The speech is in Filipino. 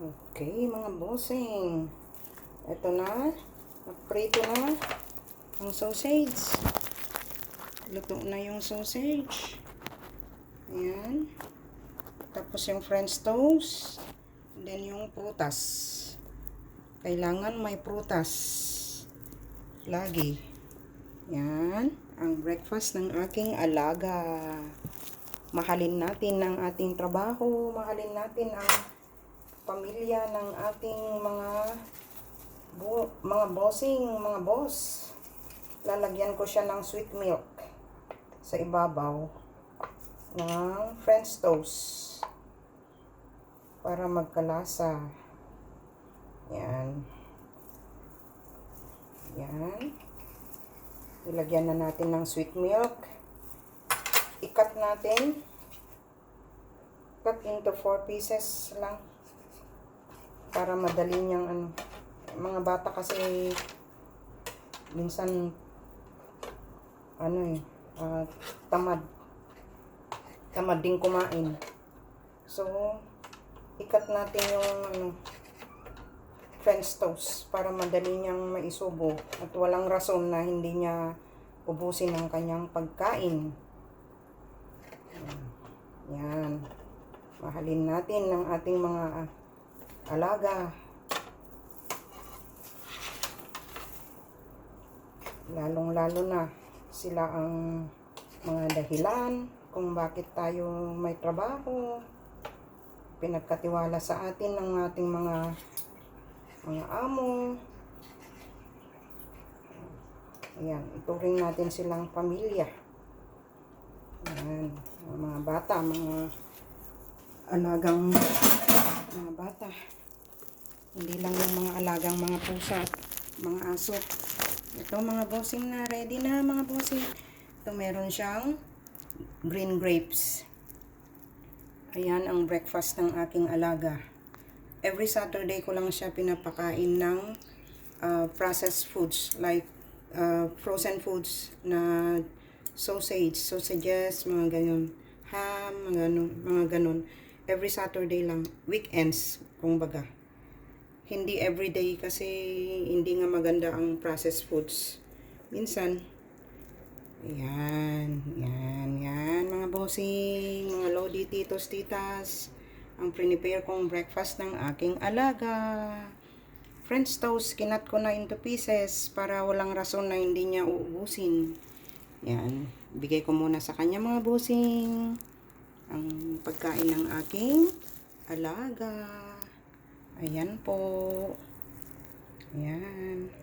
Okay, mga bossing. Ito na. Naprito na ang sausage. Luto na yung sausage. Ayan. Tapos yung french toast. Then yung prutas. Kailangan may prutas. Lagi. Yan. Ang breakfast ng aking alaga. Mahalin natin ang ating trabaho. Mahalin natin ang pamilya ng ating mga bu mga bossing, mga boss. Lalagyan ko siya ng sweet milk sa ibabaw ng French toast para magkalasa. Yan. Yan. Ilagyan na natin ng sweet milk. Ikat natin. Cut into 4 pieces lang para madali niyang ano mga bata kasi minsan ano eh ah, tamad. Tamad din kumain. So ikat natin yung ano french toast para madali niyang maisubo at walang rason na hindi niya ubusin ang kanyang pagkain. Yan. Mahalin natin ng ating mga ah, alaga. Lalong-lalo na sila ang mga dahilan kung bakit tayo may trabaho. Pinagkatiwala sa atin ng ating mga mga amo. Ayan, ituring natin silang pamilya. Ayan, mga bata, mga alagang mga bata. Hindi lang yung mga alagang mga pusa mga aso. Ito mga bossing na, ready na mga bossing. Ito meron siyang green grapes. Ayan ang breakfast ng aking alaga. Every Saturday ko lang siya pinapakain ng uh, processed foods like uh, frozen foods na sausage, sausages, mga ganyan, ham, mga ganun, mga ganun every Saturday lang, weekends, kung baga. Hindi everyday kasi hindi nga maganda ang processed foods. Minsan, yan, yan, yan, mga bossing, mga lodi, titos, titas, ang prepare kong breakfast ng aking alaga. French toast, kinat ko na into pieces para walang rason na hindi niya uubusin. Yan, bigay ko muna sa kanya mga bossing ang pagkain ng aking alaga. Ayan po. Ayan.